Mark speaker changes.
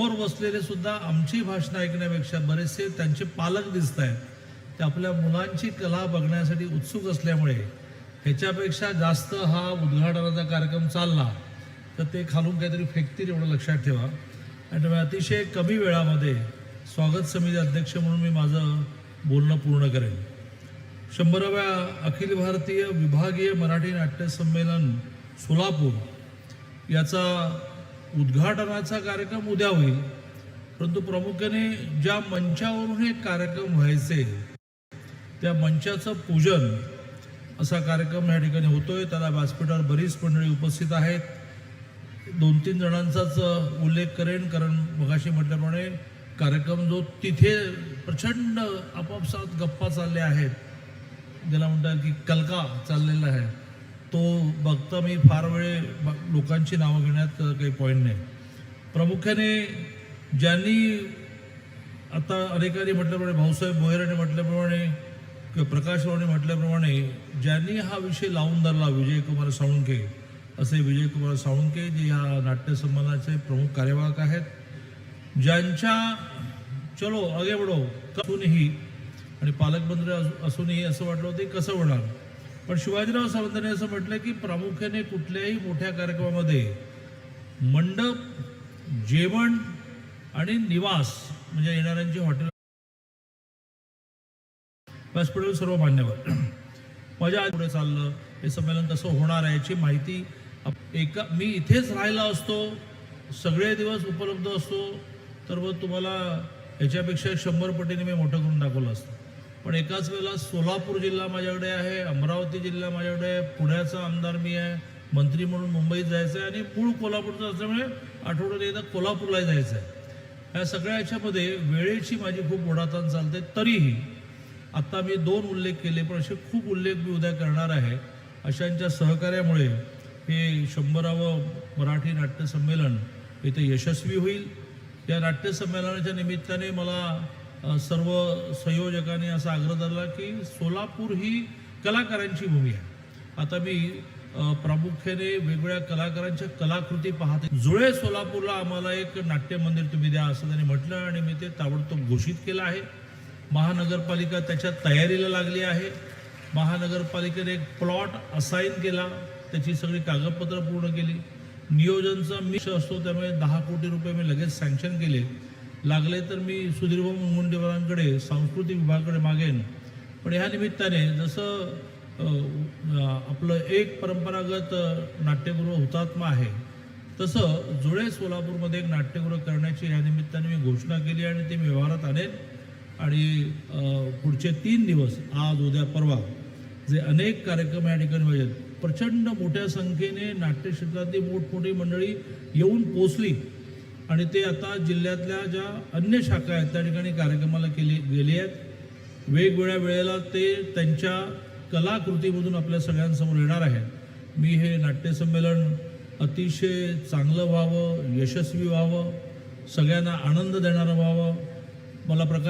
Speaker 1: समोर बसलेले सुद्धा आमची भाषणं ऐकण्यापेक्षा बरेचसे त्यांचे पालक दिसत आहेत. ते आपल्या मुलांची कला बघण्यासाठी उत्सुक असल्यामुळे ह्याच्यापेक्षा जास्त हा उद्घाटनाचा कार्यक्रम चालला तर ते खालून काहीतरी फेकतील एवढं लक्षात ठेवा. आणि त्यामुळे अतिशय कमी वेळामध्ये स्वागत समिती अध्यक्ष म्हणून मी माझं बोलणं पूर्ण करेन. शंभराव्या अखिल भारतीय विभागीय मराठी नाट्य संमेलन सोलापूर याचा उद्घाटनाचा कार्यक्रम उद्या होईल. परंतु प्रामुख्याने ज्या मंचावरून हे कार्यक्रम व्हायचे त्या मंचाचं पूजन असा कार्यक्रम या ठिकाणी होतोय. त्याला व्यासपीठावर बरीच मंडळी उपस्थित आहेत. दोन तीन जणांचाच उल्लेख करेन कारण मगाशी म्हटल्याप्रमाणे कार्यक्रम जो तिथे प्रचंड आपापसात गप्पा चालल्या आहेत. ज्याला म्हणतात की कलका चाललेला आहे. तो बघता मी फार वेळ लोकांची नावं घेण्यात काही पॉईंट नाही. प्रामुख्याने ज्यांनी आता अनेकांनी म्हटल्याप्रमाणे भाऊसाहेब भोयरांनी म्हटल्याप्रमाणे किंवा प्रकाश म्हटल्याप्रमाणे ज्यांनी हा विषय लावून धरला विजयकुमार साळुंके असे विजयकुमार साळुंके जे या नाट्य प्रमुख कार्यवाहक आहेत ज्यांच्या चलो आगे बढो असूनही आणि पालकमंत्री अस- असूनही असं वाटलं होतं कसं होणार? पण शिवाजीराव सावंतांनी असं म्हटलं की प्रामुख्याने कुठल्याही मोठ्या कार्यक्रमामध्ये मंडप जेवण आणि निवास म्हणजे येणाऱ्यांची हॉटेल व्यासपीठावर सर्व मान्यवर. माझ्या पुढे चाललं हे संमेलन कसं होणार आहे याची माहिती एका मी इथेच राहिला असतो सगळे दिवस उपलब्ध असतो तर मग तुम्हाला याच्यापेक्षा शंभर पटीने मी मोठं करून दाखवलं असतं. पण एकाच वेळेला सोलापूर जिल्हा माझ्याकडे आहे अमरावती जिल्हा माझ्याकडे आहे पुण्याचा आमदार मी आहे मंत्री म्हणून मुंबईत जायचं आहे आणि मूळ कोल्हापूरचं असल्यामुळे आठवड्यात एकदा कोल्हापूरला जायचं आहे. ह्या सगळ्या याच्यामध्ये वेळेची माझी खूप ओढाताण चालते तरीही आत्ता मी दोन उल्लेख केले पण असे खूप उल्लेख मी उद्या करणार आहे. अशांच्या सहकार्यामुळे हे शंभरावं मराठी नाट्यसंमेलन इथे यशस्वी होईल. या नाट्यसंमेलनाच्या निमित्ताने मला सर्व संयोजकांनी असा आग्रह धरला की सोलापूर ही कलाकारांची भूमी आहे. आता मी प्रामुख्याने वेगवेगळ्या कलाकारांच्या कलाकृती पाहते. जुळे सोलापूरला आम्हाला एक नाट्य मंदिर तुम्ही द्या असं त्यांनी म्हटलं आणि मी ते ताबडतोब घोषित केलं आहे. महानगरपालिका त्याच्या तयारीला लागली आहे. महानगरपालिकेने एक प्लॉट असाईन केला. त्याची सगळी कागदपत्रं पूर्ण केली. नियोजनचा मिश असतो त्यामुळे दहा कोटी रुपये मी लगेच सँक्शन केले. लागले तर मी सुधीरभाऊ मुनगंटीवारांकडे सांस्कृतिक विभागाकडे मागेन. पण ह्या निमित्ताने जसं आपलं एक परंपरागत नाट्यगृह हुतात्मा आहे तसं जुळे सोलापूरमध्ये एक नाट्यगृह करण्याची ह्या निमित्ताने मी घोषणा केली आणि ते मी व्यवहारात आणेन. आणि पुढचे तीन दिवस आज उद्या परवा जे अनेक कार्यक्रम या ठिकाणी होईल प्रचंड मोठ्या संख्येने नाट्यक्षेत्रातली मोठमोठी मंडळी येऊन पोचली आणि ते आता जिल्ह्यातल्या ज्या अन्य शाखा आहेत त्या ठिकाणी कार्यक्रमाला केली गेली आहेत. वेगवेगळ्या वेळेला ते त्यांच्या कलाकृतीमधून आपल्या सगळ्यांसमोर येणार आहेत. मी हे नाट्यसंमेलन अतिशय चांगलं व्हावं यशस्वी व्हावं सगळ्यांना आनंद देणारं व्हावं. मला प्रकाश